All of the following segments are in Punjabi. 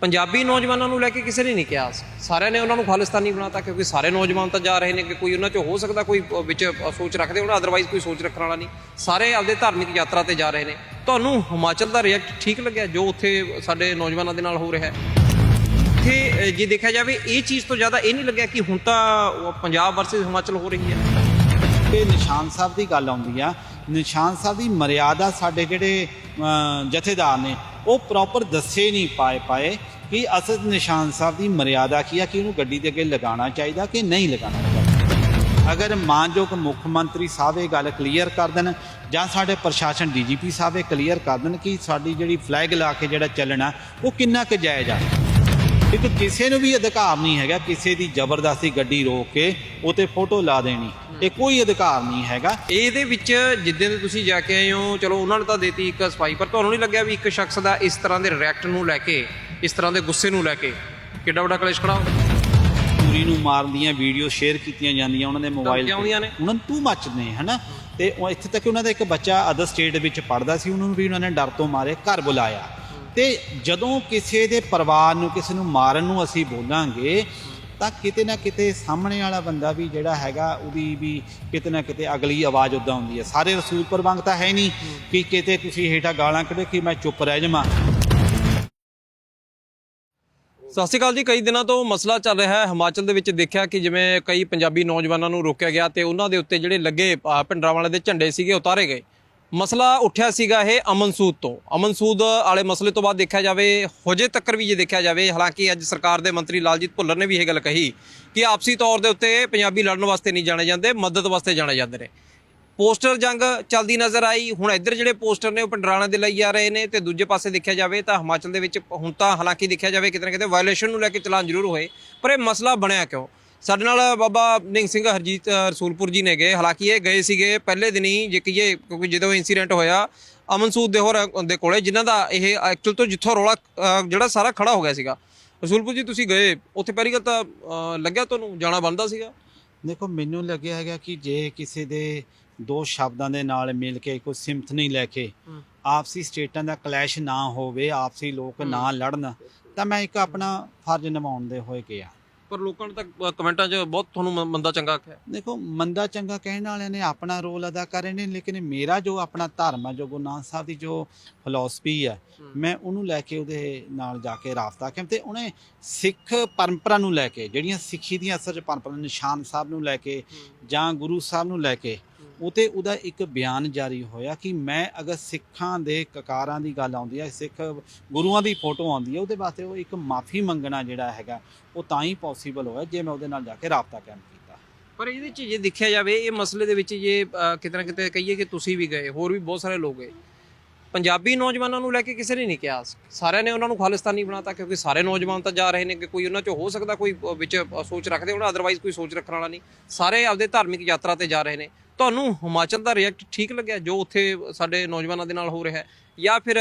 ਪੰਜਾਬੀ ਨੌਜਵਾਨਾਂ ਨੂੰ ਲੈ ਕੇ ਕਿਸੇ ਨੇ ਨਹੀਂ ਕਿਹਾ। ਸਾਰਿਆਂ ਨੇ ਉਹਨਾਂ ਨੂੰ ਖਾਲਿਸਤਾਨੀ ਬਣਾਤਾ ਕਿਉਂਕਿ ਸਾਰੇ ਨੌਜਵਾਨ ਤਾਂ ਜਾ ਰਹੇ ਨੇ ਕਿ ਕੋਈ ਉਹਨਾਂ 'ਚ ਹੋ ਸਕਦਾ, ਕੋਈ ਵਿੱਚ ਸੋਚ ਰੱਖਦੇ ਹੋਣ ਅਦਰਵਾਈਜ਼ ਕੋਈ ਸੋਚ ਰੱਖਣ ਵਾਲਾ ਨਹੀਂ। ਸਾਰੇ ਆਪਦੇ ਧਾਰਮਿਕ ਯਾਤਰਾ ਤੇ ਜਾ ਰਹੇ ਨੇ। ਤੁਹਾਨੂੰ ਹਿਮਾਚਲ ਦਾ ਰਿਐਕਟ ਠੀਕ ਲੱਗਿਆ, ਜੋ ਉੱਥੇ ਸਾਡੇ ਨੌਜਵਾਨਾਂ ਦੇ ਨਾਲ ਹੋ ਰਿਹਾ ਹੈ? ਇੱਥੇ ਜੇ ਦੇਖਿਆ ਜਾਵੇ, ਇਹ ਚੀਜ਼ ਤੋਂ ਜ਼ਿਆਦਾ ਇਹ ਨਹੀਂ ਲੱਗਿਆ ਕਿ ਹੁਣ ਤਾਂ ਪੰਜਾਬ ਵਰਸਸ ਹਿਮਾਚਲ ਹੋ ਰਹੀ ਹੈ। ਤੇ ਨਿਸ਼ਾਨ ਸਾਹਿਬ ਦੀ ਗੱਲ ਆਉਂਦੀ ਆ ਨਿਸ਼ਾਨ ਸਾਹਿਬ ਦੀ ਮਰਿਆਦਾ ਸਾਡੇ ਜਿਹੜੇ ਜਥੇਦਾਰ ਨੇ, ਉਹ ਪ੍ਰੋਪਰ ਦੱਸੇ ਨਹੀਂ ਪਾਏ ਪਾਏ ਕਿ ਅਸਲ ਨਿਸ਼ਾਨ ਸਾਹਿਬ ਦੀ ਮਰਿਆਦਾ ਕੀ ਆ, ਕਿ ਉਹਨੂੰ ਗੱਡੀ ਦੇ ਅੱਗੇ ਲਗਾਉਣਾ ਚਾਹੀਦਾ ਕਿ ਨਹੀਂ ਲਗਾਉਣਾ ਚਾਹੀਦਾ। ਅਗਰ ਮਾਨਯੋਗ ਮੁੱਖ ਮੰਤਰੀ ਸਾਹਿਬ ਇਹ ਗੱਲ ਕਲੀਅਰ ਕਰ ਦੇਣ, ਜਾਂ ਸਾਡੇ ਪ੍ਰਸ਼ਾਸਨ ਡੀਜੀਪੀ ਸਾਹਿਬ ਇਹ ਕਲੀਅਰ ਕਰ ਦੇਣ ਕਿ ਸਾਡੀ ਜਿਹੜੀ ਫਲੈਗ ਲਾ ਕੇ ਜਿਹੜਾ ਚੱਲਣਾ, ਉਹ ਕਿੰਨਾ ਕੁ ਜਾਇਜ਼ ਆ। ਇੱਕ ਕਿਸੇ ਨੂੰ ਵੀ ਅਧਿਕਾਰ ਨਹੀਂ ਹੈਗਾ ਕਿਸੇ ਦੀ ਜ਼ਬਰਦਸਤੀ ਗੱਡੀ ਰੋਕ ਕੇ ਉਤੇ ਫੋਟੋ ਲਾ ਦੇਣੀ। ਇਹ ਕੋਈ ਅਧਿਕਾਰ ਨਹੀਂ ਹੈਗਾ। ਇਹਦੇ ਵਿੱਚ ਜਿੱਦਾਂ ਦੇ ਤੁਸੀਂ ਜਾ ਕੇ ਆਏ ਹੋ ਚਲੋ ਉਹਨਾਂ ਨੇ ਤਾਂ ਦੇਤੀ ਇੱਕ ਸਫ਼ਾਈ ਪਰ ਤੁਹਾਨੂੰ ਨਹੀਂ ਲੱਗਿਆ ਵੀ ਇੱਕ ਸ਼ਖਸ ਦਾ ਇਸ ਤਰ੍ਹਾਂ ਦੇ ਰਿਐਕਟ ਨੂੰ ਲੈ ਕੇ ਇਸ ਤਰ੍ਹਾਂ ਦੇ ਗੁੱਸੇ ਨੂੰ ਲੈ ਕੇ? ਕਿੱਡਾ ਵੱਡਾ ਕਲੇਸ਼ ਖੜਾ ਹੋ ਪੂਰੀ ਨੂੰ ਮਾਰਨ ਦੀਆਂ ਵੀਡੀਓ ਸ਼ੇਅਰ ਕੀਤੀਆਂ ਜਾਂਦੀਆਂ ਉਹਨਾਂ ਦੇ ਮੋਬਾਈਲ ਧਮਕੀਆਂ ਆਉਂਦੀਆਂ ਨੇ? ਉਹਨਾਂ ਨੂੰ ਟੂ ਮੱਚ ਨੇ ਹਨਾ? ਤੇ ਉਹ ਇੱਥੇ ਤੱਕ ਉਹਨਾਂ ਦਾ ਇੱਕ ਬੱਚਾ ਅਦਰ ਸਟੇਟ ਵਿੱਚ ਪੜਦਾ ਸੀ ਉਹਨੂੰ ਵੀ ਉਹਨਾਂ ਨੇ ਡਰ ਤੋਂ ਮਾਰੇ ਘਰ ਬੁਲਾਇਆ। ਤੇ ਜਦੋਂ ਕਿਸੇ ਦੇ ਪਰਿਵਾਰ ਨੂੰ, ਕਿਸੇ ਨੂੰ ਮਾਰਨ ਨੂੰ ਅਸੀਂ ਬੋਲਾਂਗੇ, ਤਾਂ ਕਿਤੇ ਨਾ ਕਿਤੇ ਸਾਹਮਣੇ ਵਾਲਾ ਬੰਦਾ ਵੀ ਜਿਹੜਾ ਹੈਗਾ, ਉਹਦੀ ਵੀ ਕਿਤੇ ਨਾ ਕਿਤੇ ਅਗਲੀ ਆਵਾਜ਼ ਉਦਾਂ ਹੁੰਦੀ ਹੈ। ਸਾਰੇ ਰਸੂਲ ਪਰ ਵਾਂਗ ਤਾਂ ਹੈ ਨਹੀਂ ਕਿ ਕਿਤੇ ਤੁਸੀਂ ਹੇਠਾਂ ਗਾਲਾਂ ਕੱਢੋ ਕਿ ਮੈਂ ਚੁੱਪ ਰਹਿ ਜਾਵਾਂ। ਸਤਿ ਸ਼੍ਰੀ ਅਕਾਲ ਜੀ। ਕਈ ਦਿਨਾਂ ਤੋਂ ਮਸਲਾ ਚੱਲ ਰਿਹਾ ਹੈ। ਹਿਮਾਚਲ ਦੇ ਵਿੱਚ ਦੇਖਿਆ ਕਿ ਜਿਵੇਂ ਕਈ ਪੰਜਾਬੀ ਨੌਜਵਾਨਾਂ ਨੂੰ ਰੋਕਿਆ ਗਿਆ ਤੇ ਉਹਨਾਂ ਦੇ ਉੱਤੇ ਜਿਹੜੇ ਲੱਗੇ ਭਿੰਡਰਾਂ ਵਾਲੇ ਦੇ ਝੰਡੇ ਸੀਗੇ, ਉਤਾਰੇ ਗਏ। ਮਸਲਾ ਉੱਠਿਆ ਸੀਗਾ ਇਹ ਅਮਨਸੂਦ ਤੋਂ। ਅਮਨਸੂਦ ਵਾਲੇ ਮਸਲੇ ਤੋਂ ਬਾਅਦ ਦੇਖਿਆ ਜਾਵੇ, ਹੋਜੇ ਤੱਕਰ ਵੀ ਜੇ ਦੇਖਿਆ ਜਾਵੇ, ਹਾਲਾਂਕਿ ਅੱਜ ਸਰਕਾਰ ਦੇ ਮੰਤਰੀ ਲਾਲਜੀਤ ਭੁੱਲਰ ਨੇ ਵੀ ਇਹ ਗੱਲ ਕਹੀ ਕਿ ਆਪਸੀ ਤੌਰ ਦੇ ਉੱਤੇ ਪੰਜਾਬੀ ਲੜਨ ਵਾਸਤੇ ਨਹੀਂ ਜਾਣੇ ਜਾਂਦੇ, ਮਦਦ ਵਾਸਤੇ ਜਾਣੇ ਜਾਂਦੇ ਨੇ। ਪੋਸਟਰ ਜੰਗ ਚੱਲਦੀ ਨਜ਼ਰ ਆਈ। ਹੁਣ ਇੱਧਰ ਜਿਹੜੇ ਪੋਸਟਰ ਨੇ ਉਹ ਪੰਡਰਾਣਾ ਦੇ ਲਈ ਆ ਰਹੇ ਨੇ ਤੇ ਦੂਜੇ ਪਾਸੇ ਦੇਖਿਆ ਜਾਵੇ ਤਾਂ ਹਿਮਾਚਲ ਦੇ ਵਿੱਚ ਹੁਣ ਤਾਂ ਹਾਲਾਂਕਿ ਦੇਖਿਆ ਜਾਵੇ ਕਿਤੇ ਨਾ ਕਿਤੇ ਵਾਇਲੇਸ਼ਨ ਨੂੰ ਲੈ ਕੇ ਚਲਾਨ ਜ਼ਰੂਰ ਹੋਏ, ਪਰ ਇਹ ਮਸਲਾ ਬਣਿਆ ਕਿਉਂ? ਸਾਡੇ ਨਾਲ ਬਾਬਾ ਨਿੰਗ ਸਿੰਘ ਹਰਜੀਤ ਰਸੂਲਪੁਰ ਜੀ ਨੇ ਗਏ ਹਾਲਾਂਕਿ ਇਹ ਗਏ ਸੀਗੇ ਪਹਿਲੇ ਦਿਨੀ ਜੇ ਕਹੀਏ ਕਿਉਂਕਿ ਜਦੋਂ ਇਨਸੀਡੈਂਟ ਹੋਇਆ ਅਮਨਸੂਦ ਦੇ ਹੋਰ ਦੇ ਕੋਲੇ ਜਿਨ੍ਹਾਂ ਦਾ ਇਹ ਐਕਚੁਅਲ ਤੋਂ ਜਿੱਥੋਂ ਰੌਲਾ ਜਿਹੜਾ ਸਾਰਾ ਖੜਾ ਹੋ ਗਿਆ ਸੀਗਾ। ਰਸੂਲਪੁਰ ਜੀ ਤੁਸੀਂ ਗਏ? ਉੱਥੇ ਪਹਿਲੀ ਗੱਲ ਤਾਂ ਲੱਗਿਆ ਤੁਹਾਨੂੰ? ਜਾਣਾ ਬਣਦਾ ਸੀਗਾ? ਦੇਖੋ ਮੈਨੂੰ ਲੱਗਿਆ ਹੈਗਾ ਕਿ ਜੇ ਕਿਸੇ ਦੇ ਦੋ ਸ਼ਬਦਾਂ ਦੇ ਨਾਲ ਮਿਲ ਕੇ ਕੋਈ ਸਿਮਤ ਨਹੀਂ ਲੈ ਕੇ। ਆਪਸੀ ਸਟੇਟਾਂ ਦਾ ਕਲੈਸ਼ ਨਾ ਹੋਵੇ ਆਪਸੀ ਲੋਕ ਨਾ ਲੜਨ ਤਾਂ ਮੈਂ ਇੱਕ ਆਪਣਾ ਫਰਜ਼ ਨਿਭਾਉਣ ਦੇ ਹੋਏ ਗਿਆ। ਪਰ ਲੋਕਾਂ ਨੇ ਤਾਂ ਕਮੈਂਟਾਂ 'ਚ ਬਹੁਤ ਤੁਹਾਨੂੰ ਮੰਦਾ ਚੰਗਾ ਆਖਿਆ ਦੇਖੋ ਮੰਦਾ ਚੰਗਾ ਕਹਿਣ ਵਾਲਿਆਂ ਨੇ ਆਪਣਾ ਰੋਲ ਅਦਾ ਕਰ ਰਹੇ ਨੇ ਲੇਕਿਨ ਮੇਰਾ ਜੋ ਆਪਣਾ ਧਰਮ ਹੈ ਜੋ ਗੁਰੂ ਨਾਨਕ ਸਾਹਿਬ ਦੀ ਜੋ ਫਿਲਾਸਫੀ ਹੈ। ਮੈਂ ਉਹਨੂੰ ਲੈ ਕੇ ਉਹਦੇ ਨਾਲ ਜਾ ਕੇ ਰਾਬਤਾ ਕਿਹਾ ਤੇ ਉਹਨੇ ਸਿੱਖ ਪਰੰਪਰਾ ਨੂੰ ਲੈ ਕੇ ਜਿਹੜੀਆਂ ਸਿੱਖੀ ਦੀਆਂ ਅਸਲ 'ਚ ਪਰੰਪਰਾ ਨਿਸ਼ਾਨ ਸਾਹਿਬ ਨੂੰ ਲੈ ਕੇ ਜਾਂ ਗੁਰੂ ਸਾਹਿਬ ਨੂੰ ਲੈ ਕੇ ਉਤੇ ਉਹਦਾ ਇੱਕ ਬਿਆਨ ਜਾਰੀ ਹੋਇਆ ਕਿ ਮੈਂ ਅਗਰ ਸਿੱਖਾਂ ਦੇ ਕਕਾਰਾਂ ਦੀ ਗੱਲ ਆਉਂਦੀ ਹੈ, ਸਿੱਖ ਗੁਰੂਆਂ ਦੀ ਫੋਟੋ ਆਉਂਦੀ ਹੈ, ਉਹਦੇ ਵਾਸਤੇ ਉਹ ਇੱਕ ਮਾਫੀ ਮੰਗਣਾ ਜਿਹੜਾ ਹੈਗਾ, ਉਹ ਤਾਂ ਹੀ ਪੋਸੀਬਲ ਹੋਇਆ ਜੇ ਮੈਂ ਉਹਦੇ ਨਾਲ ਜਾ ਕੇ ਰਾਬਤਾ ਕਾਇਮ ਕੀਤਾ। ਪਰ ਇਹਦੇ ਚ ਜੇ ਦੇਖਿਆ ਜਾਵੇ, ਇਹ ਮਸਲੇ ਦੇ ਵਿੱਚ ਜੇ ਕਿਤੇ ਨਾ ਕਿਤੇ ਕਹੀਏ ਕਿ ਤੁਸੀਂ ਵੀ ਗਏ, ਹੋਰ ਵੀ ਬਹੁਤ ਸਾਰੇ ਲੋਕ ਗਏ। ਪੰਜਾਬੀ ਨੌਜਵਾਨਾਂ ਨੂੰ ਲੈ ਕੇ ਕਿਸੇ ਨੇ ਨਹੀਂ ਕਿਹਾ। ਸਾਰਿਆਂ ਨੇ ਉਹਨਾਂ ਨੂੰ ਖਾਲਿਸਤਾਨੀ ਬਣਾਤਾ, ਕਿਉਂਕਿ ਸਾਰੇ ਨੌਜਵਾਨ ਤਾਂ ਜਾ ਰਹੇ ਨੇ ਕਿ ਕੋਈ ਉਹਨਾਂ 'ਚੋਂ ਹੋ ਸਕਦਾ, ਕੋਈ ਵਿੱਚ ਸੋਚ ਰੱਖਦੇ ਹੋਣ ਅਦਰਵਾਈਜ਼ ਕੋਈ ਸੋਚ ਰੱਖਣ ਵਾਲਾ ਨਹੀਂ। ਸਾਰੇ ਆਪਦੇ ਧਾਰਮਿਕ ਯਾਤਰਾ ਤੇ ਜਾ ਰਹੇ ਨੇ। ਤੁਹਾਨੂੰ ਹਿਮਾਚਲ ਦਾ ਰਿਐਕਟ ਠੀਕ ਲੱਗਿਆ ਜੋ ਉੱਥੇ ਸਾਡੇ ਨੌਜਵਾਨਾਂ ਦੇ ਨਾਲ ਹੋ ਰਿਹਾ ਹੈ? ਜਾਂ ਫਿਰ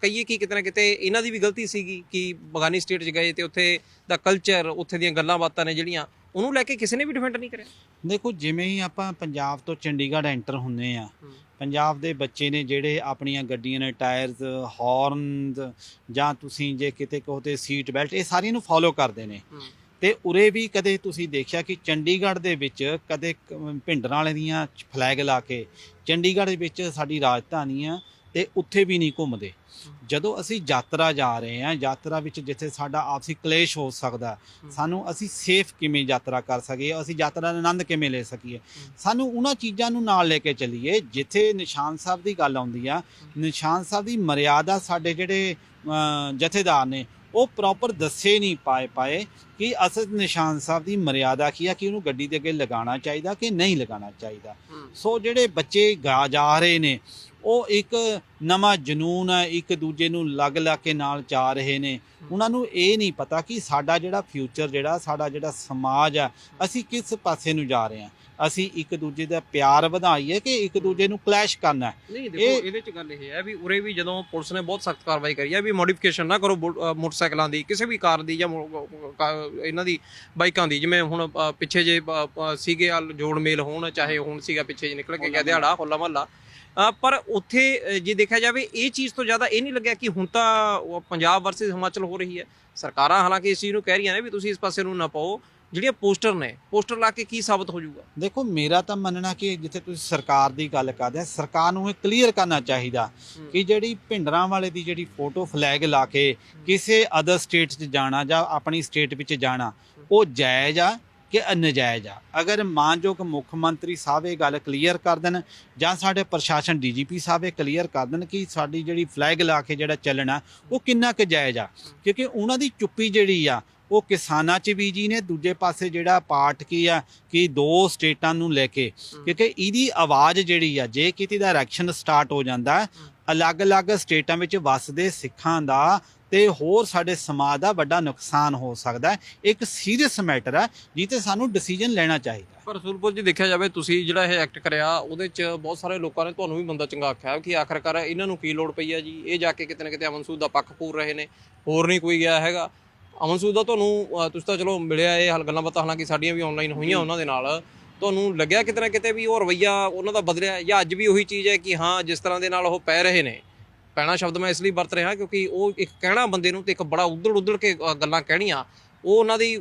ਕਹੀਏ ਕਿ ਕਿਤੇ ਨਾ ਕਿਤੇ ਇਹਨਾਂ ਦੀ ਵੀ ਗਲਤੀ ਸੀਗੀ ਕਿ ਬਗਾਨੀ ਸਟੇਟ 'ਚ ਗਏ ਤੇ ਉੱਥੇ ਦਾ ਕਲਚਰ ਉੱਥੇ ਦੀਆਂ ਗੱਲਾਂ ਬਾਤਾਂ ਨੇ ਜਿਹੜੀਆਂ ਉਹਨੂੰ ਲੈ ਕੇ ਕਿਸੇ ਨੇ ਵੀ ਡਿਫੈਂਡ ਨਹੀਂ ਕਰਿਆ? ਦੇਖੋ ਜਿਵੇਂ ਹੀ ਆਪਾਂ ਪੰਜਾਬ ਤੋਂ ਚੰਡੀਗੜ੍ਹ ਐਂਟਰ ਹੁੰਨੇ ਆ ਪੰਜਾਬ ਦੇ ਬੱਚੇ ਨੇ ਜਿਹੜੇ ਆਪਣੀਆਂ ਗੱਡੀਆਂ ਨੇ ਟਾਇਰਸ ਹਾਰਨਸ ਜਾਂ ਤੁਸੀਂ ਜੇ ਕਿਤੇ ਕਹੋ ਤੇ ਸੀਟ ਬੈਲਟ ਇਹ ਸਾਰੀਆਂ ਨੂੰ ਫੋਲੋ ਕਰਦੇ ਨੇ। ਤੇ ਉਰੇ ਵੀ ਕਦੇ ਤੁਸੀਂ ਦੇਖਿਆ ਕਿ ਚੰਡੀਗੜ੍ਹ ਦੇ ਵਿੱਚ ਕਦੇ ਕ- ਭਿੰਡਰਾਂ ਵਾਲੇ ਦੀਆਂ ਫਲੈਗ ਲਾ ਕੇ ਚੰਡੀਗੜ੍ਹ ਦੇ ਵਿੱਚ ਸਾਡੀ ਰਾਜਧਾਨੀ ਆ ਤੇ ਉੱਥੇ ਵੀ ਨਹੀਂ ਘੁੰਮਦੇ। ਜਦੋਂ ਅਸੀਂ ਯਾਤਰਾ ਜਾ ਰਹੇ ਹਾਂ ਯਾਤਰਾ ਵਿੱਚ ਜਿੱਥੇ ਸਾਡਾ ਆਪਸੀ ਕਲੇਸ਼ ਹੋ ਸਕਦਾ, ਸਾਨੂੰ ਅਸੀਂ ਸੇਫ ਕਿਵੇਂ ਯਾਤਰਾ ਕਰ ਸਕੀਏ, ਅਸੀਂ ਯਾਤਰਾ ਦਾ ਆਨੰਦ ਕਿਵੇਂ ਲੈ ਸਕੀਏ, ਸਾਨੂੰ ਉਹਨਾਂ ਚੀਜ਼ਾਂ ਨੂੰ ਨਾਲ ਲੈ ਕੇ ਚੱਲੀਏ, ਜਿੱਥੇ ਨਿਸ਼ਾਨ ਸਾਹਿਬ ਦੀ ਗੱਲ ਆਉਂਦੀ ਆ, ਨਿਸ਼ਾਨ ਸਾਹਿਬ ਦੀ ਮਰਿਆਦਾ ਸਾਡੇ ਜਿਹੜੇ ਜਥੇਦਾਰ ਨੇ ਉਹ ਪ੍ਰੋਪਰ ਦੱਸੇ ਨਹੀਂ ਪਾਏ ਪਾਏ ਕਿ ਅਸਲ ਨਿਸ਼ਾਨ ਸਾਹਿਬ ਦੀ ਮਰਿਆਦਾ ਕੀ ਆ ਕਿ ਉਹਨੂੰ ਗੱਡੀ ਦੇ ਅੱਗੇ ਲਗਾਉਣਾ ਚਾਹੀਦਾ ਕਿ ਨਹੀਂ ਲਗਾਉਣਾ ਚਾਹੀਦਾ। ਸੋ ਜਿਹੜੇ ਬੱਚੇ ਗਾ ਜਾ ਰਹੇ ਨੇ ਉਹ ਇੱਕ ਨਵਾਂ ਜਨੂਨ ਹੈ ਇੱਕ ਦੂਜੇ ਨੂੰ ਲੱਗ ਲੱਗ ਕੇ ਨਾਲ ਚਾ ਰਹੇ ਨੇ। ਉਹਨਾਂ ਨੂੰ ਇਹ ਨਹੀਂ ਪਤਾ ਕਿ ਸਾਡਾ ਜਿਹੜਾ ਫਿਊਚਰ ਜਿਹੜਾ ਸਾਡਾ ਜਿਹੜਾ ਸਮਾਜ ਆ ਅਸੀਂ ਕਿਸ ਪਾਸੇ ਨੂੰ ਜਾ ਰਹੇ ਹਾਂ। ਅਸੀਂ ਇੱਕ ਦੂਜੇ ਦਾ ਪਿਆਰ ਵਧਾਈਏ ਕਿ ਇੱਕ ਦੂਜੇ ਨੂੰ ਕਲੈਸ਼ ਕਰਨਾ ਹੈ? ਨਹੀਂ ਦੇਖੋ ਇਹਦੇ ਚ ਗੱਲ ਇਹ ਹੈ ਵੀ ਉਰੇ ਵੀ ਜਦੋਂ ਪੁਲਿਸ ਨੇ ਬਹੁਤ ਸਖਤ ਕਾਰਵਾਈ ਕਰੀ ਹੈ ਵੀ ਮੋਡੀਫਿਕੇਸ਼ਨ ਨਾ ਕਰੋ ਮੋਟਰਸਾਈਕਲਾਂ ਦੀ ਕਿਸੇ ਵੀ ਕਾਰ ਦੀ ਜਾਂ ਇਹਨਾਂ ਦੀ ਬਾਈਕਾਂ ਦੀ। ਜਿਵੇਂ ਹੁਣ ਪਿੱਛੇ ਜੇ ਸੀਗੇ ਜੋੜ ਮੇਲ ਹੋਣ ਚਾਹੇ ਹੁਣ ਸੀਗਾ ਪਿੱਛੇ ਜੇ ਨਿਕਲ ਕੇ ਗਿਆ ਦਿਹਾੜਾ ਹੋਲਾ ਮਹੱਲਾ। ਪਰ ਉੱਥੇ ਜੇ ਦੇਖਿਆ ਜਾਵੇ ਇਹ ਚੀਜ਼ ਤੋਂ ਜ਼ਿਆਦਾ ਇਹ ਨਹੀਂ ਲੱਗਿਆ ਕਿ ਹੁਣ ਤਾਂ ਪੰਜਾਬ ਵਰਸਸ ਹਿਮਾਚਲ ਹੋ ਰਹੀ ਹੈ। ਸਰਕਾਰਾਂ ਹਾਲਾਂਕਿ ਇਸ ਚੀਜ਼ ਨੂੰ ਕਹਿ ਰਹੀਆਂ ਨੇ ਵੀ ਤੁਸੀਂ ਇਸ ਪਾਸੇ ਨੂੰ ਨਾ ਪਾਓ। ਜਿਹੜੀਆਂ ਪੋਸਟਰ ਨੇ ਪੋਸਟਰ ਲਾ ਕੇ ਕੀ ਸਾਬਤ ਹੋ ਜਾਊਗਾ? ਦੇਖੋ ਮੇਰਾ ਤਾਂ ਮੰਨਣਾ ਕਿ ਜਿੱਥੇ ਤੁਸੀਂ ਸਰਕਾਰ ਦੀ ਗੱਲ ਕਰਦੇ ਆ ਸਰਕਾਰ ਨੂੰ ਇਹ ਕਲੀਅਰ ਕਰਨਾ ਚਾਹੀਦਾ ਕਿ ਜਿਹੜੀ ਭਿੰਡਰਾਂ ਵਾਲੇ ਦੀ ਜਿਹੜੀ ਫੋਟੋ ਫਲੈਗ ਲਾ ਕੇ ਕਿਸੇ ਅਦਰ ਸਟੇਟ 'ਚ ਜਾਣਾ ਜਾਂ ਆਪਣੀ ਸਟੇਟ ਵਿੱਚ ਜਾਣਾ ਉਹ ਜਾਇਜ਼ ਆ। ਕਿ ਨਜਾਇਜ਼ ਆ। ਅਗਰ ਮਾਨਯੋਗ ਮੁੱਖ ਮੰਤਰੀ ਸਾਹਿਬ ਇਹ ਗੱਲ ਕਲੀਅਰ ਕਰ ਦੇਣ ਜਾਂ ਸਾਡੇ ਪ੍ਰਸ਼ਾਸਨ ਡੀਜੀਪੀ ਸਾਹਿਬ ਇਹ ਕਲੀਅਰ ਕਰ ਦੇਣ ਕਿ ਸਾਡੀ ਜਿਹੜੀ ਫਲੈਗ ਲਾ ਕੇ ਜਿਹੜਾ ਚੱਲਣਾ ਉਹ ਕਿੰਨਾ ਕੁ ਜਾਇਜ਼ ਆ। ਕਿਉਂਕਿ ਉਹਨਾਂ ਦੀ ਚੁੱਪੀ ਜਿਹੜੀ ਆ, ਉਹ ਕਿਸਾਨਾਂ 'ਚ ਵੀ ਜੀ ਨੇ, ਦੂਜੇ ਪਾਸੇ ਜਿਹੜਾ ਪਾਰਟ ਕੀ ਆ ਕਿ ਦੋ ਸਟੇਟਾਂ ਨੂੰ ਲੈ ਕੇ। ਕਿਉਂਕਿ ਇਹਦੀ ਆਵਾਜ਼ ਜਿਹੜੀ ਆ, ਜੇ ਕਿਤੇ ਦਾ ਇਲੈਕਸ਼ਨ ਸਟਾਰਟ ਹੋ ਜਾਂਦਾ, ਅਲੱਗ-ਅਲੱਗ ਸਟੇਟਾਂ ਵਿੱਚ ਵੱਸਦੇ ਸਿੱਖਾਂ ਦਾ ਤੇ ਹੋਰ ਸਾਡੇ ਸਮਾਜ ਦਾ ਵੱਡਾ ਨੁਕਸਾਨ ਹੋ ਸਕਦਾ ਹੈ। ਇੱਕ ਸੀਰੀਅਸ ਮੈਟਰ ਹੈ ਜਿੱਤੇ ਸਾਨੂੰ ਡਿਸੀਜਨ ਲੈਣਾ ਚਾਹੀਦਾ ਪਰ ਸੁਲਪੁਰ ਜੀ ਦੇਖਿਆ ਜਾਵੇ ਤੁਸੀਂ ਜਿਹੜਾ ਇਹ ਐਕਟ ਕਰਿਆ ਉਹਦੇ 'ਚ ਬਹੁਤ ਸਾਰੇ ਲੋਕਾਂ ਨੇ ਤੁਹਾਨੂੰ ਵੀ ਬੰਦਾ ਚੰਗਾ ਆਖਿਆ ਕਿ ਆਖਰਕਾਰ ਇਹਨਾਂ ਨੂੰ ਕੀ ਲੋੜ ਪਈ ਹੈ ਜੀ? ਇਹ ਜਾ ਕੇ ਕਿਤੇ ਨਾ ਕਿਤੇ ਅਮਨ ਸੂਦ ਦਾ ਪੱਖ ਪੂਰ ਰਹੇ ਨੇ ਹੋਰ ਨਹੀਂ ਕੋਈ ਗਿਆ ਹੈਗਾ। ਅਮਨ ਸੂਦ ਦਾ ਤੁਹਾਨੂੰ ਤੁਸੀਂ ਤਾਂ ਚਲੋ ਮਿਲਿਆ ਇਹ ਹਲ ਗੱਲਾਂ ਬਾਤਾਂ ਹਾਲਾਂਕਿ ਸਾਡੀਆਂ ਵੀ ਆਨਲਾਈਨ ਹੋਈਆਂ ਉਹਨਾਂ ਦੇ ਨਾਲ। ਤੁਹਾਨੂੰ ਲੱਗਿਆ ਕਿਤੇ ਨਾ ਕਿਤੇ ਵੀ ਉਹ ਰਵਈਆ ਉਹਨਾਂ ਦਾ ਬਦਲਿਆ ਜਾਂ ਅੱਜ ਵੀ ਉਹੀ ਚੀਜ਼ ਹੈ ਕਿ ਹਾਂ ਜਿਸ ਤਰ੍ਹਾਂ ਦੇ ਨਾਲ ਉਹ ਪੈ ਰਹੇ ਨੇ। ਪੈਣਾ ਸ਼ਬਦ ਮੈਂ ਇਸ ਲਈ ਵਰਤ ਰਿਹਾ ਕਿਉਂਕਿ ਉਹ ਇੱਕ ਕਹਿਣਾ ਬੰਦੇ ਨੂੰ ਤੇ ਇੱਕ ਬੜਾ ਉਧੜ ਉਧੜ ਕੇ ਅ, ਗੱਲਾਂ ਕਹਿਣੀਆਂ। ਉਹ ਉਹਨਾਂ ਦੀ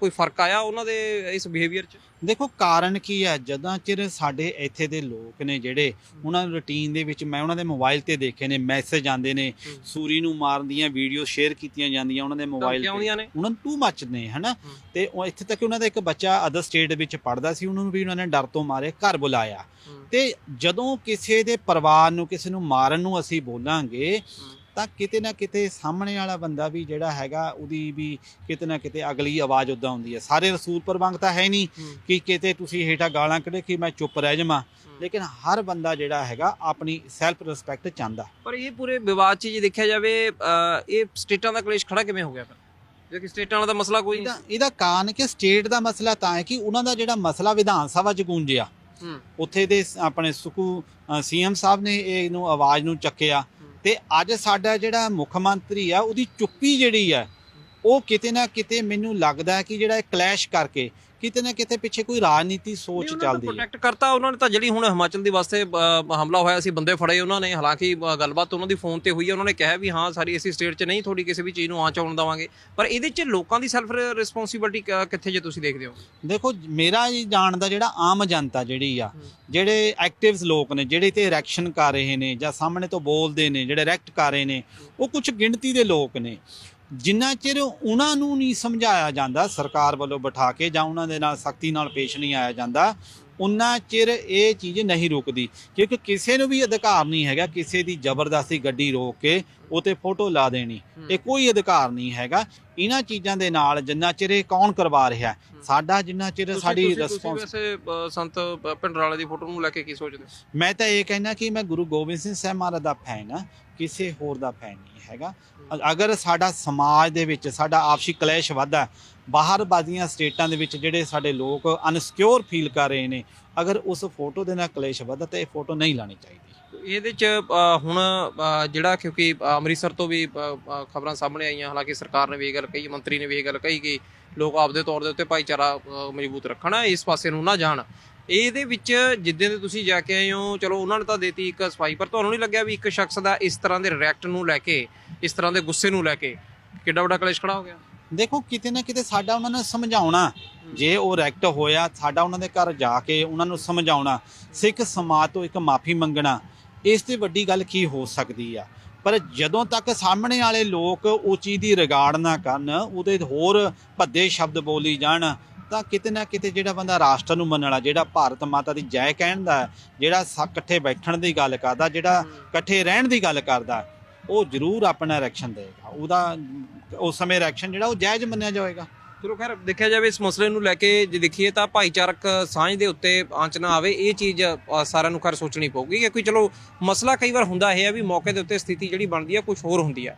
ਕੋਈ ਫ਼ਰਕ ਆਇਆ ਉਹਨਾਂ ਦੇ ਇਸ ਬਿਹੇਵੀਅਰ 'ਚ? ਦੇਖੋ ਕਾਰਨ ਕੀ ਹੈ? ਜਦੋਂ ਚਿਰ ਸਾਡੇ ਇੱਥੇ ਦੇ ਲੋਕ ਨੇ ਜਿਹੜੇ ਉਹਨਾਂ ਨੂੰ ਰੁਟੀਨ ਦੇ ਵਿੱਚ ਮੈਂ ਉਹਨਾਂ ਦੇ ਮੋਬਾਈਲ ਤੇ ਦੇਖੇ ਨੇ ਮੈਸੇਜ ਆਉਂਦੇ ਨੇ। ਸੂਰੀ ਨੂੰ ਮਾਰਨ ਦੀਆਂ ਵੀਡੀਓ ਸ਼ੇਅਰ ਕੀਤੀਆਂ ਜਾਂਦੀਆਂ ਉਹਨਾਂ ਦੇ ਮੋਬਾਈਲ ਤੇ। ਉਹਨਾਂ ਨੂੰ ਟੂ ਮੱਚ ਨੇ ਹਨਾ। ਤੇ ਉਹ ਇੱਥੇ ਤੱਕ ਉਹਨਾਂ ਦਾ ਇੱਕ ਬੱਚਾ ਅਦਰ ਸਟੇਟ ਵਿੱਚ ਪੜਦਾ ਸੀ ਉਹਨਾਂ ਨੂੰ ਵੀ ਉਹਨਾਂ ਨੇ ਡਰ ਤੋਂ ਮਾਰੇ ਘਰ ਬੁਲਾਇਆ। ਤੇ ਜਦੋਂ ਕਿਸੇ ਦੇ ਪਰਿਵਾਰ ਨੂੰ ਕਿਸੇ ਨੂੰ ਮਾਰਨ ਨੂੰ ਅਸੀਂ ਬੋਲਾਂਗੇ ਤਾਂ ਕਿਤੇ ਨਾ ਕਿਤੇ ਸਾਹਮਣੇ ਵਾਲਾ ਬੰਦਾ ਵੀ ਜਿਹੜਾ ਹੈਗਾ ਉਹਦੀ ਵੀ ਕਿਤੇ ਨਾ ਕਿਤੇ ਅਗਲੀ ਆਵਾਜ਼ ਉਦਾਂ ਹੁੰਦੀ ਹੈ। ਸਾਰੇ ਰਸੂਲ ਪ੍ਰਬੰਧ ਤਾਂ ਹੈ ਨਹੀਂ ਕਿ ਕਿਤੇ ਤੁਸੀਂ ਹੇਠਾਂ ਗਾਲਾਂ ਕੱਢੇ ਕਿ ਮੈਂ ਚੁੱਪ ਰਹਿ ਜਾਵਾਂ। ਲੇਕਿਨ ਹਰ ਬੰਦਾ ਜਿਹੜਾ ਹੈਗਾ ਆਪਣੀ ਸੈਲਫ ਰਿਸਪੈਕਟ ਚਾਹੁੰਦਾ। ਪਰ ਇਹ ਪੂਰੇ ਵਿਵਾਦ 'ਚ ਜੇ ਦੇਖਿਆ ਜਾਵੇ ਇਹ ਸਟੇਟਾਂ ਦਾ ਕਲੇਸ਼ ਖੜਾ ਕਿਵੇਂ ਹੋ ਗਿਆ ਫਿਰ? ਕਿ ਸਟੇਟਾਂ ਵਾਲਾ ਦਾ ਮਸਲਾ ਕੋਈ ਨਹੀਂ ਇਹਦਾ ਕਾਰਨ ਕਿ ਸਟੇਟ ਦਾ ਮਸਲਾ ਤਾਂ ਹੈ ਕਿ ਉਹਨਾਂ ਦਾ ਜਿਹੜਾ ਮਸਲਾ ਵਿਧਾਨ ਸਭਾ ਚ ਗੂੰਜਿਆ। ਉੱਥੇ ਦੇ ਆਪਣੇ ਸੁਕੂ ਸੀਐਮ ਸਾਹਿਬ ਨੇ ਇਹਨੂੰ ਆਵਾਜ਼ ਨੂੰ ਚੱਕਿਆ। ਤੇ ਅੱਜ ਸਾਡਾ ਜਿਹੜਾ ਮੁੱਖ ਮੰਤਰੀ ਆ ਉਹਦੀ ਚੁੱਪੀ ਜਿਹੜੀ ਆ ਉਹ ਕਿਤੇ ਨਾ ਕਿਤੇ ਮੈਨੂੰ ਲੱਗਦਾ ਹੈ ਕਿ ਜਿਹੜਾ ਇਹ ਕਲੈਸ਼ ਕਰਕੇ ਕਿਤੇ ਨਾ ਕਿਤੇ ਪਿੱਛੇ ਕੋਈ ਰਾਜਨੀਤੀ ਸੋਚ ਚੱਲਦੀ ਹੈ। ਪ੍ਰੋਟੈਕਟ ਕਰਤਾ ਉਹਨਾਂ ਨੇ ਤਾਂ ਜਿਹੜੀ ਹੁਣ ਹਿਮਾਚਲ ਦੀ ਵਾਸਤੇ ਹਮਲਾ ਹੋਇਆ ਸੀ ਬੰਦੇ ਫੜੇ ਉਹਨਾਂ ਨੇ। ਹਾਲਾਂਕਿ ਗੱਲਬਾਤ ਉਹਨਾਂ ਦੀ ਫੋਨ ਤੇ ਹੋਈ ਹੈ ਉਹਨਾਂ ਨੇ ਕਿਹਾ ਵੀ ਹਾਂ ਸਾਰੀ ਅਸੀਂ ਸਟੇਟ 'ਚ ਨਹੀਂ ਥੋੜੀ ਕਿਸੇ ਵੀ ਚੀਜ਼ ਨੂੰ ਆਂਚ ਆਉਣ ਦੇਵਾਂਗੇ। ਪਰ ਇਹਦੇ 'ਚ ਲੋਕਾਂ ਦੀ ਸੈਲਫ ਰਿਸਪੌਂਸਿਬਿਲਟੀ ਕਿੱਥੇ ਜੇ ਤੁਸੀਂ ਦੇਖਦੇ ਹੋ? ਦੇਖੋ ਮੇਰਾ ਇਹ ਜਾਣ ਦਾ ਜਿਹੜਾ ਆਮ ਜਨਤਾ ਜਿਹੜੀ ਆ। ਜਿਹੜੇ ਐਕਟਿਵਸ ਲੋਕ ਨੇ ਜਿਹੜੇ ਤੇ ਰਿਐਕਸ਼ਨ ਕਰ ਰਹੇ ਨੇ ਜਾਂ ਸਾਹਮਣੇ ਤੋਂ ਬੋਲਦੇ ਨੇ ਜਿਹੜੇ ਰੈਕਟ ਕਰ ਰਹੇ ਨੇ ਉਹ ਕੁਝ ਗਿਣਤੀ ਦੇ ਲੋਕ ਨੇ। ਜਿੰਨਾ ਚਿਰ ਉਹਨਾਂ ਨੂੰ ਨਹੀਂ ਸਮਝਾਇਆ ਜਾਂਦਾ ਸਰਕਾਰ ਵੱਲੋਂ ਬਿਠਾ ਕੇ ਜਾਂ ਉਹਨਾਂ ਦੇ ਨਾਲ ਸਖਤੀ ਨਾਲ ਪੇਸ਼ ਨਹੀਂ ਆਇਆ ਜਾਂਦਾ ਉਨਾ ਚਿਰ ਇਹ ਚੀਜ਼ ਨਹੀਂ ਰੁਕਦੀ। ਕਿਉਂਕਿ ਕਿਸੇ ਨੂੰ ਵੀ ਅਧਿਕਾਰ ਨਹੀਂ ਹੈਗਾ ਕਿਸੇ ਦੀ ਜ਼ਬਰਦਸਤੀ ਗੱਡੀ ਰੋਕ ਕੇ ਉਹ ਤੇ ਫੋਟੋ ਲਾ ਦੇਣੀ ਇਹ ਕੋਈ ਅਧਿਕਾਰ ਨਹੀਂ ਹੈਗਾ। ਇਹਨਾਂ ਚੀਜ਼ਾਂ ਦੇ ਨਾਲ ਜਿੰਨਾ ਚਿਰ ਇਹ ਕੌਣ ਕਰਵਾ ਰਿਹਾ ਸਾਡਾ ਜਿੰਨਾ ਚਿਰ ਸਾਡੀ ਰਿਸਪੌਂਸ ਵੈਸੇ ਸੰਤ ਅ, ਭਿੰਡਰਾਲੇ ਦੀ ਫੋਟੋ ਨੂੰ ਲੈ ਕੇ ਕੀ ਸੋਚਦੇ ਮੈਂ ਤਾਂ ਇਹ ਕਹਿਣਾ ਕਿ ਮੈਂ ਗੁਰੂ ਗੋਬਿੰਦ ਸਿੰਘ ਸਾਹਿਬ ਮਹਾਰਾਜ ਦਾ ਫੈਨ ਆ ਕਿਸੇ ਹੋਰ ਦਾ ਫੈਨ ਨਹੀਂ ਹੈਗਾ। ਅਗਰ ਸਾਡਾ ਸਮਾਜ ਦੇ ਵਿੱਚ ਸਾਡਾ ਆਪਸੀ ਕਲੇਸ਼ ਵਧਦਾ ਬਾਹਰ ਬਾਜ਼ੀਆਂ ਸਟੇਟਾਂ ਦੇ ਵਿੱਚ ਜਿਹੜੇ ਸਾਡੇ ਲੋਕ ਅਨਸਿਕਿਉਰ ਫੀਲ ਕਰ ਰਹੇ ਨੇ ਅਗਰ ਉਸ ਫੋਟੋ ਦੇ ਨਾਲ ਕਲੇਸ਼ ਵਧਦਾ ਤਾਂ ਇਹ ਫੋਟੋ ਨਹੀਂ ਲਾਣੀ ਚਾਹੀਦੀ। ਇਹਦੇ ਚ ਹੁਣ ਜਿਹੜਾ ਕਿਉਂਕਿ ਅੰਮ੍ਰਿਤਸਰ ਤੋਂ ਵੀ ਖਬਰਾਂ ਸਾਹਮਣੇ ਆਈਆਂ ਹਾਲਾਂਕਿ ਸਰਕਾਰ ਨੇ ਵੀ ਇਹ ਗੱਲ ਕਹੀ ਮੰਤਰੀ ਨੇ ਵੀ ਇਹ ਗੱਲ ਕਹੀ ਕਿ ਲੋਕ ਆਪਦੇ ਤੌਰ ਦੇ ਉੱਤੇ ਭਾਈਚਾਰਾ ਮਜ਼ਬੂਤ ਰੱਖਣ ਇਸ ਪਾਸੇ ਨੂੰ ਨਾ ਜਾਣ। ਇਹਦੇ ਵਿੱਚ ਜਿੱਦਾਂ ਦੇ ਤੁਸੀਂ ਜਾ ਕੇ ਆਏ ਹੋ, ਚਲੋ ਉਹਨਾਂ ਨੇ ਤਾਂ ਦੇਤੀ ਇੱਕ ਸਫ਼ਾਈ, ਪਰ ਤੁਹਾਨੂੰ ਨਹੀਂ ਲੱਗਿਆ ਵੀ ਇੱਕ ਸ਼ਖਸ ਦਾ ਇਸ ਤਰ੍ਹਾਂ ਦੇ ਰਿਐਕਟ ਨੂੰ ਲੈ ਕੇ, ਇਸ ਤਰ੍ਹਾਂ ਦੇ ਗੁੱਸੇ ਨੂੰ ਲੈ ਕੇ ਕਿੱਡਾ ਵੱਡਾ ਕਲੇਸ਼ ਖੜਾ ਹੋ ਗਿਆ? ਦੇਖੋ, ਕਿਤੇ ਨਾ ਕਿਤੇ ਸਾਡਾ ਉਹਨਾਂ ਨੂੰ ਸਮਝਾਉਣਾ। ਜੇ ਉਹ ਰੈਕਟ ਹੋਇਆ, ਸਾਡਾ ਉਹਨਾਂ ਦੇ ਘਰ ਜਾ ਕੇ ਉਹਨਾਂ ਨੂੰ ਸਮਝਾਉਣਾ, ਸਿੱਖ ਸਮਾਜ ਤੋਂ ਇੱਕ ਮਾਫੀ ਮੰਗਣਾ, ਇਸ ਤੇ ਵੱਡੀ ਗੱਲ ਕੀ ਹੋ ਸਕਦੀ ਆ? ਪਰ ਜਦੋਂ ਤੱਕ ਸਾਹਮਣੇ ਵਾਲੇ ਲੋਕ ਉਹ ਚੀਜ਼ ਦੀ ਰਿਗਾਰਡ ਨਾ ਕਰਨ, ਉਹਦੇ ਹੋਰ ਭੱਦੇ ਸ਼ਬਦ ਬੋਲੀ ਜਾਣ ਤਾਂ ਕਿਤੇ ਨਾ ਕਿਤੇ ਜਿਹੜਾ ਬੰਦਾ ਰਾਸ਼ਟਰ ਨੂੰ ਮੰਨਣ ਵਾਲਾ ਜਿਹੜਾ ਭਾਰਤ ਮਾਤਾ ਦੀ ਜੈ ਕਹਿਣ ਦਾ ਜਿਹੜਾ ਸ- ਇਕੱਠੇ ਬੈਠਣ ਦੀ ਗੱਲ ਕਰਦਾ ਜਿਹੜਾ ਇਕੱਠੇ ਰਹਿਣ ਦੀ ਗੱਲ ਕਰਦਾ ਉਹ ਜ਼ਰੂਰ ਆਪਣਾ ਰਿਐਕਸ਼ਨ ਦੇਗਾ ਉਹਦਾ ਉਸ ਸਮੇਂ ਰਿਐਕਸ਼ਨ ਜਿਹੜਾ ਉਹ ਜਾਇਜ਼ ਮੰਨਿਆ ਜਾਏਗਾ ਚਲੋ ਖੈਰ ਦੇਖਿਆ ਜਾਵੇ ਇਸ ਮਸਲੇ ਨੂੰ ਲੈ ਕੇ ਜੇ ਦੇਖੀਏ ਤਾਂ ਭਾਈਚਾਰਕ ਸਾਂਝ ਦੇ ਉੱਤੇ ਆਂਚ ਨਾ ਆਵੇ ਇਹ ਚੀਜ਼ ਅ, ਸਾਰਿਆਂ ਨੂੰ ਖੈਰ ਸੋਚਣੀ ਪਊਗੀ ਕਿਉਂਕਿ ਚਲੋ ਮਸਲਾ ਕਈ ਵਾਰ ਹੁੰਦਾ ਇਹ ਹੈ ਵੀ ਮੌਕੇ ਦੇ ਉੱਤੇ ਸਥਿਤੀ ਜਿਹੜੀ ਬਣਦੀ ਹੈ ਕੁਝ ਹੋਰ ਹੁੰਦੀ ਹੈ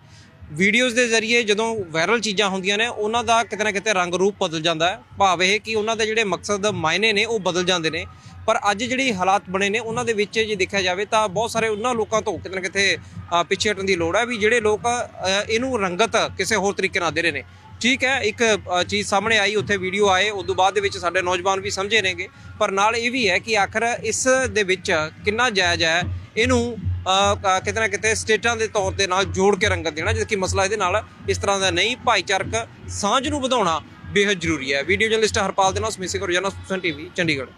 ਵੀਡੀਓਜ਼ ਦੇ ਜ਼ਰੀਏ ਜਦੋਂ ਵਾਇਰਲ ਚੀਜ਼ਾਂ ਹੁੰਦੀਆਂ ਨੇ, ਉਹਨਾਂ ਦਾ ਕਿਤੇ ਨਾ ਕਿਤੇ ਰੰਗ ਰੂਪ ਬਦਲ ਜਾਂਦਾ ਹੈ। ਭਾਵ ਇਹ ਕਿ ਉਹਨਾਂ ਦੇ ਜਿਹੜੇ ਮਕਸਦ ਮਾਇਨੇ ਨੇ, ਉਹ ਬਦਲ ਜਾਂਦੇ ਨੇ। ਪਰ ਅੱਜ ਜਿਹੜੀ ਹਾਲਾਤ ਬਣੇ ਨੇ, ਉਹਨਾਂ ਦੇ ਵਿੱਚ ਜੇ ਦੇਖਿਆ ਜਾਵੇ ਤਾਂ ਬਹੁਤ ਸਾਰੇ ਉਹਨਾਂ ਲੋਕਾਂ ਤੋਂ ਕਿਤੇ ਨਾ ਕਿਤੇ ਪਿੱਛੇ ਹਟਣ ਦੀ ਲੋੜ ਹੈ ਵੀ ਜਿਹੜੇ ਲੋਕ ਇਹਨੂੰ ਰੰਗਤ ਕਿਸੇ ਹੋਰ ਤਰੀਕੇ ਨਾਲ ਦੇ ਰਹੇ ਨੇ। ਠੀਕ ਹੈ, ਇੱਕ ਚੀਜ਼ ਸਾਹਮਣੇ ਆਈ, ਉੱਥੇ ਵੀਡੀਓ ਆਏ ਉਸ ਤੋਂ ਬਾਅਦ ਦੇ ਵਿੱਚ ਸਾਡੇ ਨੌਜਵਾਨ ਵੀ ਸਮਝੇ ਨੇਗੇ। ਪਰ ਨਾਲ ਇਹ ਵੀ ਹੈ ਕਿ ਆਖਰ ਇਸ ਦੇ ਵਿੱਚ ਕਿੰਨਾ ਜਾਇਜ਼ ਹੈ, ਇਹਨੂੰ ਕਿਤੇ ਨਾ ਕਿਤੇ ਸਟੇਟਾਂ ਦੇ ਤੌਰ ਦੇ ਨਾਲ ਜੋੜ ਕੇ ਰੰਗਤ ਦੇਣਾ ਜਦਕਿ ਮਸਲਾ ਇਹਦੇ ਨਾਲ ਇਸ ਤਰ੍ਹਾਂ ਦਾ ਨਹੀਂ, ਭਾਈਚਾਰਕ ਸਾਂਝ ਨੂੰ ਵਧਾਉਣਾ ਬੇਹੱਦ ਜ਼ਰੂਰੀ ਹੈ। ਵੀਡੀਓ ਜਰਨਲਿਸਟ ਹਰਪਾਲ ਦੇ ਨਾਲ ਸਮਿਸਿਕ ਰੋਜ਼ਾਨਾ, ਸੁਸਨ ਟੀਵੀ, ਚੰਡੀਗੜ੍ਹ।